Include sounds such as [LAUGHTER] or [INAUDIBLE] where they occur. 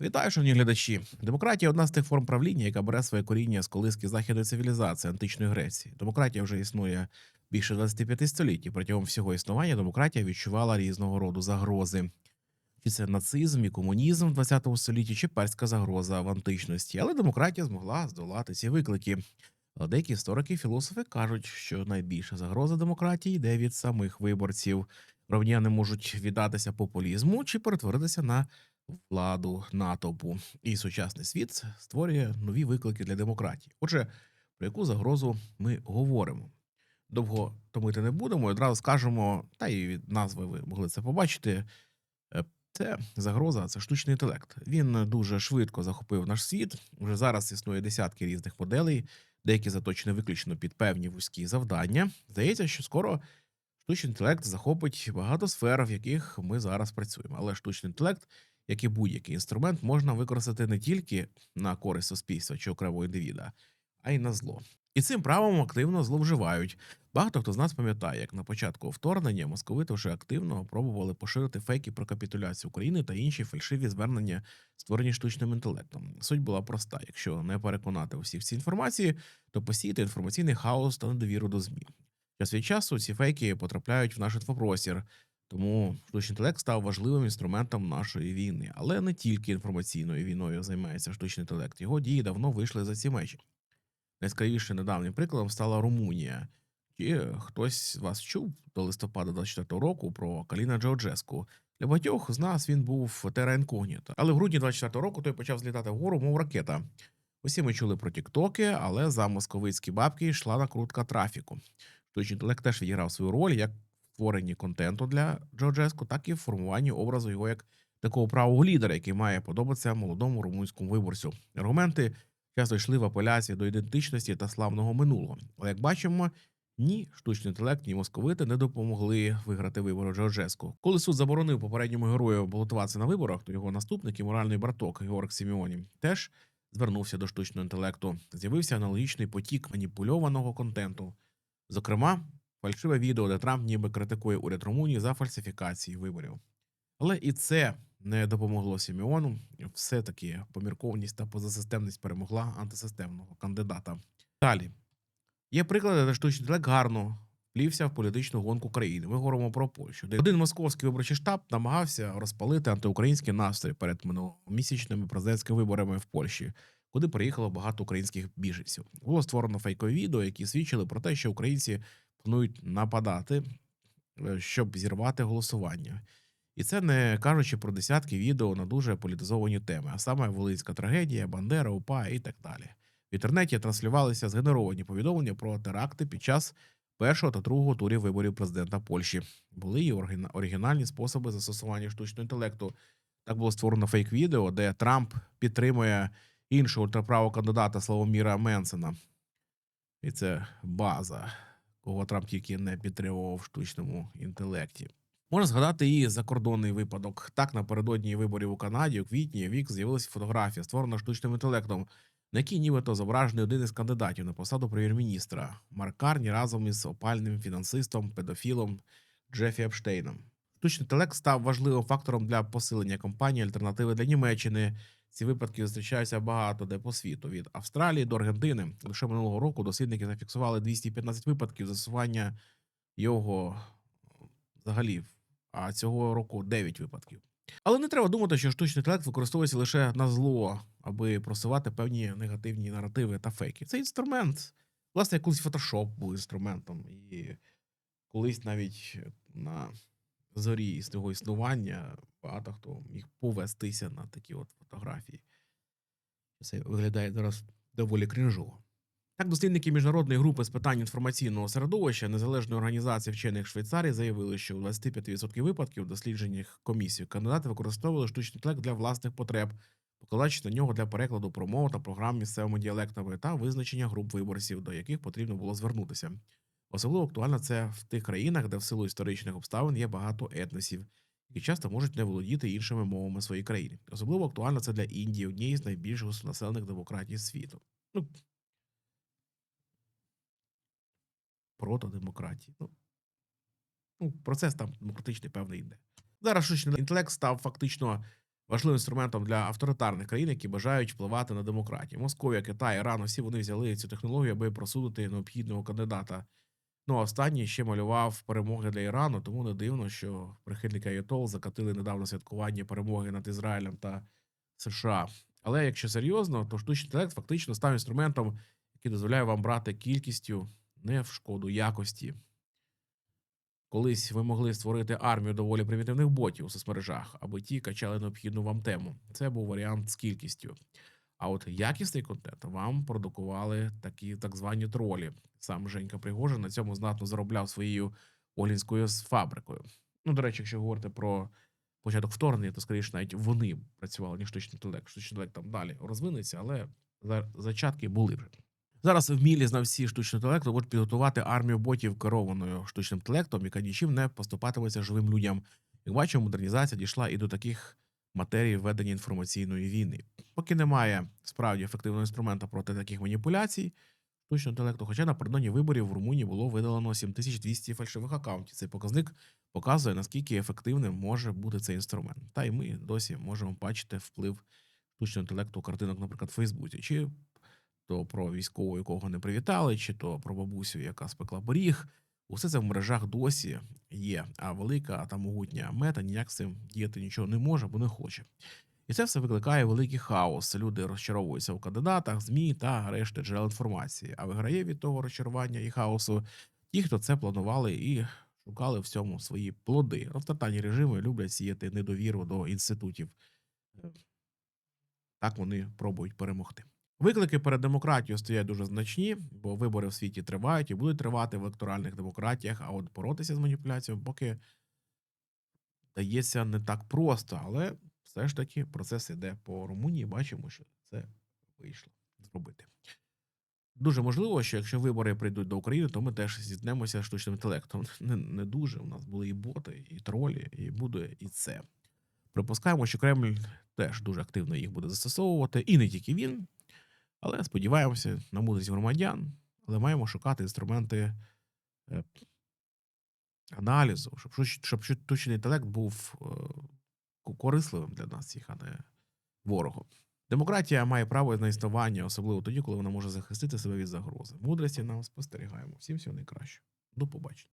Вітаю, шановні глядачі. Демократія одна з тих форм правління, яка бере своє коріння з колиски західної цивілізації античної Греції. Демократія вже існує більше 25 століть. і Протягом всього існування демократія відчувала різного роду загрози. Чи це нацизм і комунізм в 20 столітті, чи перська загроза в античності. Але демократія змогла здолати ці виклики. Але деякі історики і філософи кажуть, що найбільша загроза демократії йде від самих виборців. Ровняни можуть віддатися популізму чи перетворитися на владу натовпу. І сучасний світ створює нові виклики для демократії. Отже, про яку загрозу ми говоримо? Довго томити не будемо, одразу скажемо, та і від назви ви могли це побачити. Е, Це загроза, це штучний інтелект. Він дуже швидко захопив наш світ. Вже зараз існує десятки різних моделей, деякі заточені виключно під певні вузькі завдання. Здається, що скоро штучний інтелект захопить багато сфер, в яких ми зараз працюємо. Але штучний інтелект, як і будь-який інструмент, можна використати не тільки на користь суспільства чи окремого індивіда, а й на зло. І цим правом активно зловживають. Багато хто з нас пам'ятає, як на початку вторгнення московити вже активно пробували поширити фейки про капітуляцію України та інші фальшиві звернення, створені штучним інтелектом. Суть була проста: якщо не переконати усіх цій інформації, то посіяти інформаційний хаос та недовіру до ЗМІ. Час від часу ці фейки потрапляють в наш інфопростір, тому штучний інтелект став важливим інструментом нашої війни. Але не тільки інформаційною війною займається штучний інтелект. Його дії давно вийшли за ці межі. Найскравіше недавнім прикладом стала Румунія. Чи хтось з вас чув до листопада 24 року про Каліна Джорджеску? Для багатьох з нас він був тера інкогніта. Але в грудні 24 року той почав злітати вгору, мов ракета. Усі ми чули про тіктоки, але за московицькі бабки йшла накрутка трафіку. Штучний інтелект теж відіграв свою роль як створенні контенту для Джорджеску, так і в формуванні образу його як такого правого лідера, який має подобатися молодому румунському виборцю. Аргументи часто йшли в апеляції до ідентичності та славного минулого. Але як бачимо, ні штучний інтелект, ні московити не допомогли виграти вибори Джорджеску. Коли суд заборонив попередньому герою балотуватися на виборах, то його наступник і моральний браток Георг Сіміоні теж звернувся до штучного інтелекту. З'явився аналогічний потік маніпульованого контенту. Зокрема, фальшиве відео, де Трамп ніби критикує уряд Румунії за фальсифікації виборів. Але і це не допомогло Сіміону. Все таки поміркованість та позасистемність перемогла антисистемного кандидата. Далі є приклади, де штучний інтелект гарно вплівся в політичну гонку країни. Ми говоримо про Польщу, де один московський виборчий штаб намагався розпалити антиукраїнські настрої перед минуломісячними президентськими виборами в Польщі, куди приїхало багато українських біженців. Було створено фейкові відео, які свідчили про те, що українці планують нападати, е, щоб зірвати голосування. І це не кажучи про десятки відео на дуже політизовані теми, а саме Волинська трагедія, Бандера, УПА і так далі. В інтернеті транслювалися згенеровані повідомлення про теракти під час першого та другого турів виборів президента Польщі. Були і оригінальні способи застосування штучного інтелекту. Так було створено фейк-відео, де Трамп підтримує іншого ультраправого кандидата Славоміра Менсена. І це база, Трамп тільки не підтримував в штучному інтелекті. Можна згадати і закордонний випадок. Так, напередодні виборів у Канаді у квітні вік з'явилася фотографія, створена штучним інтелектом, на якій нібито зображений один із кандидатів на посаду прем'єр-міністра Марк Карні разом із опальним фінансистом, педофілом Джефі Епштейном. Штучний інтелект став важливим фактором для посилення кампанії альтернативи для Німеччини. Ці випадки зустрічаються багато де по світу від Австралії до Аргентини. Лише минулого року дослідники зафіксували 215 випадків застосування його взагалі, а цього року 9 випадків. Але не треба думати, що штучний інтелект використовується лише на зло, аби просувати певні негативні наративи та фейки. Це інструмент. Власне, колись Photoshop був інструментом, і колись навіть на зорі свого існування багато хто міг повестися на такі от фотографії. Це виглядає зараз доволі крінжово. Так, дослідники міжнародної групи з питань інформаційного середовища незалежної організації вчених Швейцарії заявили, що у 25% випадків досліджених комісій кандидати використовували штучний інтелект для власних потреб, покладаючись на нього для перекладу промов та програм місцевими діалектами та визначення груп виборців, до яких потрібно було звернутися. Особливо актуально це в тих країнах, де в силу історичних обставин є багато етносів, які часто можуть не володіти іншими мовами своєї країни. Особливо актуально це для Індії, однієї з найбільш густонаселених демократій світу. Ну, протодемократії. Ну, ну, процес там демократичний певний йде. Зараз штучний інтелект став фактично важливим інструментом для авторитарних країн, які бажають впливати на демократію. Московія, Китай, Іран, всі вони взяли цю технологію, аби просунути необхідного кандидата. Ну, останній ще малював перемоги для Ірану, тому не дивно, що прихильники Айотол закатили недавно святкування перемоги над Ізраїлем та США. Але якщо серйозно, то штучний інтелект фактично став інструментом, який дозволяє вам брати кількістю не в шкоду якості. Колись ви могли створити армію доволі примітивних ботів у соцмережах, аби ті качали необхідну вам тему. Це був варіант з кількістю. А от якісний контент вам продукували такі так звані тролі. Сам Женька Пригожин на цьому знатно заробляв своєю олінською фабрикою. Ну, до речі, якщо говорити про початок вторгнення, то скоріше навіть вони працювали, ніж штучний інтелект. Штучний інтелект там далі розвинеться, але за- зачатки були вже. Зараз вмілі знавці штучного інтелекту можуть підготувати армію ботів керованою штучним інтелектом, яка нічим не поступатиметься живим людям. Як бачимо, модернізація дійшла і до таких матерій ведення інформаційної війни. Поки немає справді ефективного інструмента проти таких маніпуляцій, штучного інтелекту, хоча напередодні виборів в Румунії було видалено 7200 фальшивих акаунтів. Цей показник показує, наскільки ефективним може бути цей інструмент. Та й ми досі можемо бачити вплив штучного інтелекту картинок, наприклад, в Фейсбуці, чи то про військового, якого не привітали, чи то про бабусю, яка спекла поріг. Усе це в мережах досі є. А велика та могутня мета ніяк з цим діяти нічого не може, бо не хоче. І це все викликає великий хаос. Люди розчаровуються у кандидатах, ЗМІ та решти джерел інформації. А виграє від того розчарування і хаосу ті, хто це планували і шукали в цьому свої плоди. Автотальні режими люблять сіяти недовіру до інститутів. Е, Так вони пробують перемогти. Виклики перед демократією стоять дуже значні, бо вибори в світі тривають і будуть тривати в електоральних демократіях. А от боротися з маніпуляціями поки дається не так просто, але все ж таки процес іде по Румунії. Бачимо, що це вийшло зробити. Дуже можливо, що якщо вибори прийдуть до України, то ми теж зіткнемося з штучним інтелектом. [LAUGHS] Не, не дуже. У нас були і боти, і тролі, і буде і це. Припускаємо, що Кремль теж дуже активно їх буде застосовувати, і не тільки він. Але сподіваємося на мудрість громадян, але маємо шукати інструменти е, аналізу, щоб, щоб штучний інтелект був е, корисливим для нас всіх, а не ворогом. Демократія має право на існування, особливо тоді, коли вона може захистити себе від загрози. Мудрості нам спостерігаємо. Всім всього найкращого. До побачення.